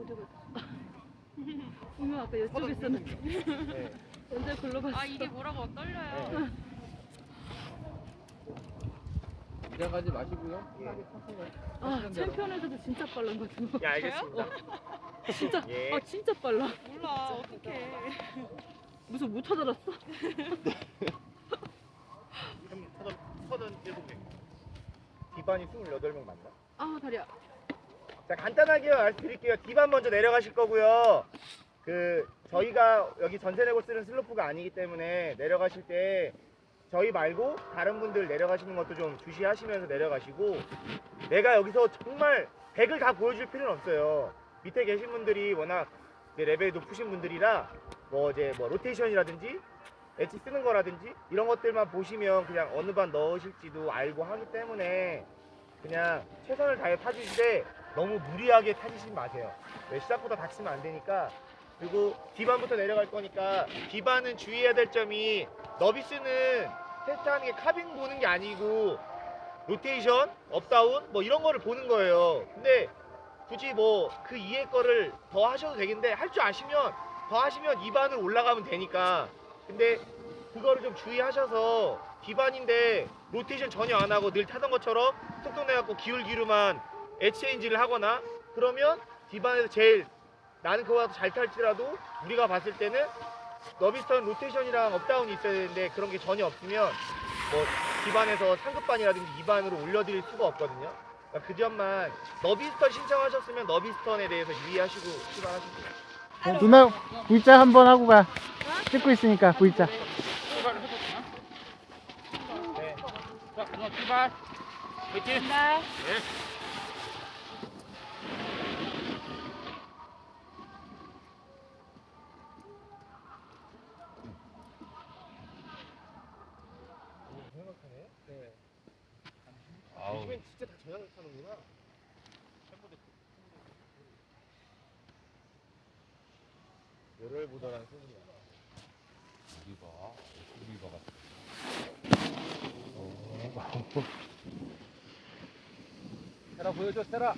어디 갔어? 분명 아까 이쪽에 있었는데 네. 언제 글로 갔어? 아 이게 뭐라고 떨려요. 네. 긴장하지 마시고요. 아 하시는 대로. 챔피언에서도 진짜 빨라 가지고 예, 알겠습니다. 진짜 예. 아 진짜 빨라 몰라 어떡해. 무슨 못? 서던 서던 일곱 명. 디반이 28명 맞나? 아 다리야 자 간단하게 말씀드릴게요. 디반 먼저 내려가실 거고요. 그 저희가 여기 전세 내고 쓰는 슬로프가 아니기 때문에 내려가실 때 저희 말고 다른 분들 내려가시는 것도 좀 주시하시면서 내려가시고 내가 여기서 정말 100을 다 보여줄 필요는 없어요. 밑에 계신 분들이 워낙 레벨이 높으신 분들이라 뭐 이제 뭐 로테이션이라든지 엣지 쓰는 거라든지 이런 것들만 보시면 그냥 어느 반 넣으실지도 알고 하기 때문에 그냥 최선을 다해 타주시되 너무 무리하게 타주시지 마세요. 네, 시작보다 다치면 안 되니까 그리고 D반부터 내려갈 거니까 D반은 주의해야 될 점이 너비스는 테스트하는 게 카빙 보는 게 아니고 로테이션, 업다운 뭐 이런 거를 보는 거예요. 근데 굳이 뭐 그 이해 거를 더 하셔도 되겠는데 할 줄 아시면 더 하시면 2반으로 올라가면 되니까 근데 그거를 좀 주의하셔서 D반인데 로테이션 전혀 안 하고 늘 타던 것처럼 톡톡 내갖고 기울기로만 엣체인지를 하거나 그러면 D반에서 제일 나는 그거보다 더잘 탈지라도 우리가 봤을 때는 너비스턴 로테이션이랑 업다운이 있어야 되는데 그런 게 전혀 없으면 뭐 D반에서 상급반이라든지 2반으로 올려드릴 수가 없거든요. 그러니까 그 점만 너비스턴 신청하셨으면 너비스턴에 대해서 유의하시고 출발하시고 어, 누나 V자 한번 하고 가. 찍고 있으니까 V자. 네. 자, 누나 출발. 화이팅. 네. 요즘엔 진짜 다 저녁 타는구나. 열흘보다는 소문이야. 우리가 우리가 같아. 테라 보여줘, 테라.